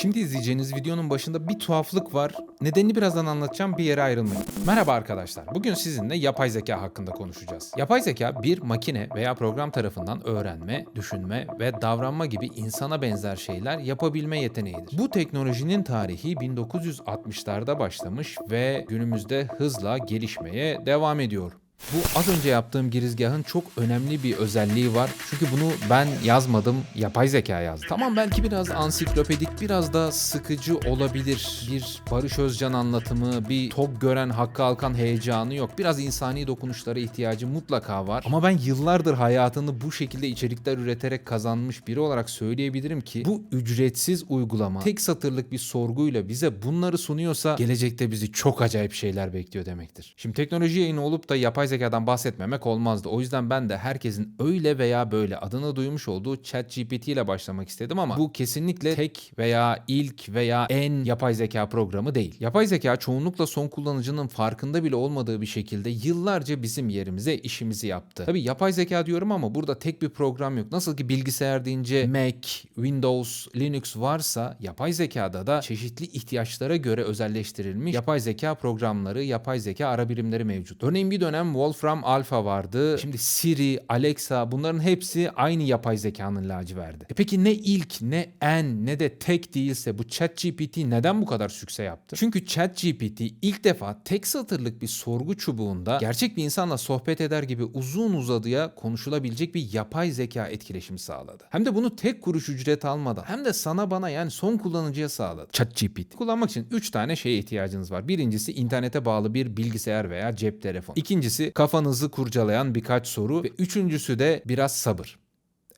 Şimdi izleyeceğiniz videonun başında bir tuhaflık var. Nedenini birazdan anlatacağım bir yere ayrılmayın. Merhaba arkadaşlar. Bugün sizinle yapay zeka hakkında konuşacağız. Yapay zeka bir makine veya program tarafından öğrenme, düşünme ve davranma gibi insana benzer şeyler yapabilme yeteneğidir. Bu teknolojinin tarihi 1960'larda başlamış ve günümüzde hızla gelişmeye devam ediyor. Bu az önce yaptığım girizgahın çok önemli bir özelliği var. Çünkü bunu ben yazmadım, yapay zeka yazdı. Tamam belki biraz ansiklopedik, biraz da sıkıcı olabilir. Bir Barış Özcan anlatımı, bir tok gören Hakkı Alkan heyecanı yok. Biraz insani dokunuşlara ihtiyacı mutlaka var. Ama ben yıllardır hayatını bu şekilde içerikler üreterek kazanmış biri olarak söyleyebilirim ki bu ücretsiz uygulama tek satırlık bir sorguyla bize bunları sunuyorsa gelecekte bizi çok acayip şeyler bekliyor demektir. Şimdi teknoloji yayını olup da yapay zekadan bahsetmemek olmazdı. O yüzden ben de herkesin öyle veya böyle adını duymuş olduğu ChatGPT ile başlamak istedim ama bu kesinlikle tek veya ilk veya en yapay zeka programı değil. Yapay zeka çoğunlukla son kullanıcının farkında bile olmadığı bir şekilde yıllarca bizim yerimize işimizi yaptı. Tabii yapay zeka diyorum ama burada tek bir program yok. Nasıl ki bilgisayar deyince Mac, Windows, Linux varsa yapay zekada da çeşitli ihtiyaçlara göre özelleştirilmiş yapay zeka programları, yapay zeka ara birimleri mevcut. Örneğin bir dönem Wolfram Alpha vardı. Şimdi Siri, Alexa bunların hepsi aynı yapay zekanın laciverdi. E peki ne ilk, ne en, ne de tek değilse bu ChatGPT neden bu kadar sükse yaptı? Çünkü ChatGPT ilk defa tek satırlık bir sorgu çubuğunda gerçek bir insanla sohbet eder gibi uzun uzadıya konuşulabilecek bir yapay zeka etkileşimi sağladı. Hem de bunu tek kuruş ücret almadan hem de sana bana yani son kullanıcıya sağladı. ChatGPT. Kullanmak için 3 tane şeye ihtiyacınız var. Birincisi internete bağlı bir bilgisayar veya cep telefonu. İkincisi kafanızı kurcalayan birkaç soru ve üçüncüsü de biraz sabır.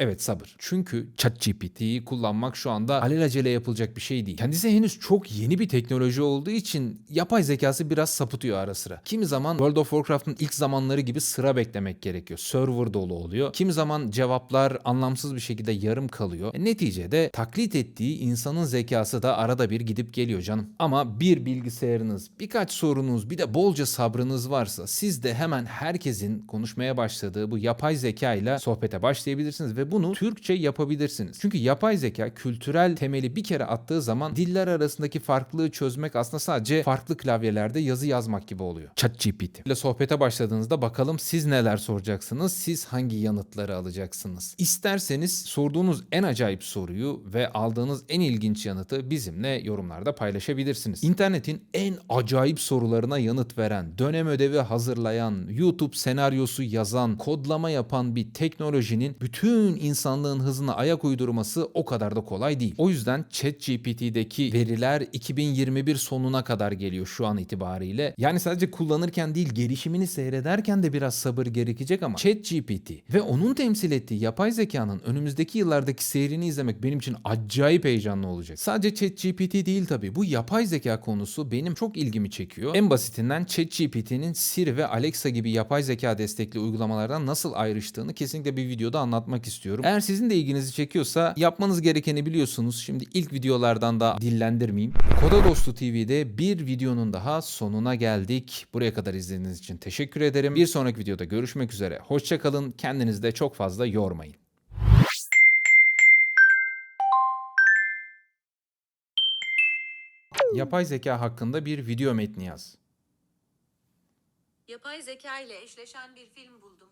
Evet sabır. Çünkü ChatGPT'yi kullanmak şu anda alelacele yapılacak bir şey değil. Kendisi henüz çok yeni bir teknoloji olduğu için yapay zekası biraz sapıtıyor ara sıra. Kimi zaman World of Warcraft'ın ilk zamanları gibi sıra beklemek gerekiyor. Server dolu oluyor. Kimi zaman cevaplar anlamsız bir şekilde yarım kalıyor. E, neticede taklit ettiği insanın zekası da arada bir gidip geliyor canım. Ama bir bilgisayarınız, birkaç sorunuz, bir de bolca sabrınız varsa siz de hemen herkesin konuşmaya başladığı bu yapay zeka ile sohbete başlayabilirsiniz ve bunu Türkçe yapabilirsiniz. Çünkü yapay zeka kültürel temeli bir kere attığı zaman diller arasındaki farklılığı çözmek aslında sadece farklı klavyelerde yazı yazmak gibi oluyor. ChatGPT ile sohbete başladığınızda bakalım siz neler soracaksınız, siz hangi yanıtları alacaksınız. İsterseniz sorduğunuz en acayip soruyu ve aldığınız en ilginç yanıtı bizimle yorumlarda paylaşabilirsiniz. İnternetin en acayip sorularına yanıt veren, dönem ödevi hazırlayan, YouTube senaryosu yazan, kodlama yapan bir teknolojinin bütün insanlığın hızına ayak uydurması o kadar da kolay değil. O yüzden ChatGPT'deki veriler 2021 sonuna kadar geliyor şu an itibariyle. Yani sadece kullanırken değil gelişimini seyrederken de biraz sabır gerekecek ama ChatGPT ve onun temsil ettiği yapay zekanın önümüzdeki yıllardaki seyrini izlemek benim için acayip heyecanlı olacak. Sadece ChatGPT değil tabii. Bu yapay zeka konusu benim çok ilgimi çekiyor. En basitinden ChatGPT'nin Siri ve Alexa gibi yapay zeka destekli uygulamalardan nasıl ayrıştığını kesinlikle bir videoda anlatmak istiyorum. Eğer sizin de ilginizi çekiyorsa yapmanız gerekeni biliyorsunuz. Şimdi ilk videolardan da dillendirmeyeyim. Koda Dostu TV'de bir videonun daha sonuna geldik. Buraya kadar izlediğiniz için teşekkür ederim. Bir sonraki videoda görüşmek üzere. Hoşçakalın. Kendinizi de çok fazla yormayın. Yapay zeka hakkında bir video metni yaz. Yapay zeka ile eşleşen bir film buldum.